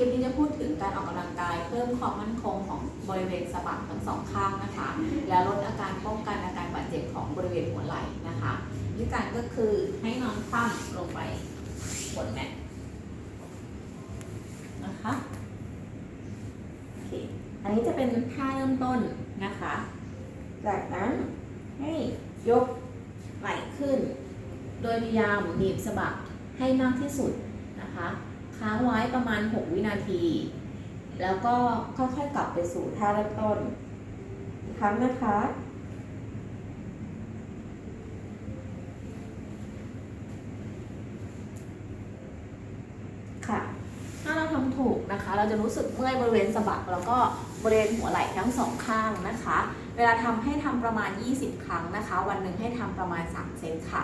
ลิปนี้จะพูดถึงการออกกำลังกาย เพิ่มความมั่นคงของบริเวณสะบักทั้งสองข้างนะคะ และลดอาการป้องกันอาการบาดเจ็บของบริเวณหัวไหล่นะคะวิธีการก็คือให้นอนคว่ำลงไปบนแมตนะคะโอเคอันนี้จะเป็นท่าเริ่มต้นนะคะ จากนั้นให้ยกไหล่ขึ้น โดยพยายามหนีบสะบักให้มากที่สุดนะคะ ค้างไว้ประมาณ 6 วินาที แล้วก็ค่อยๆกลับไปสู่ท่าเริ่มต้นครั้งนะคะ ค่ะ ถ้าเราทำถูกนะคะ เราจะรู้สึกเมื่อยบริเวณสะบักแล้วก็บริเวณหัวไหล่ทั้งสองข้างนะคะ เวลาทำให้ทำประมาณ 20 ครั้งนะคะ วันหนึ่งให้ทำประมาณ 3 เซตค่ะ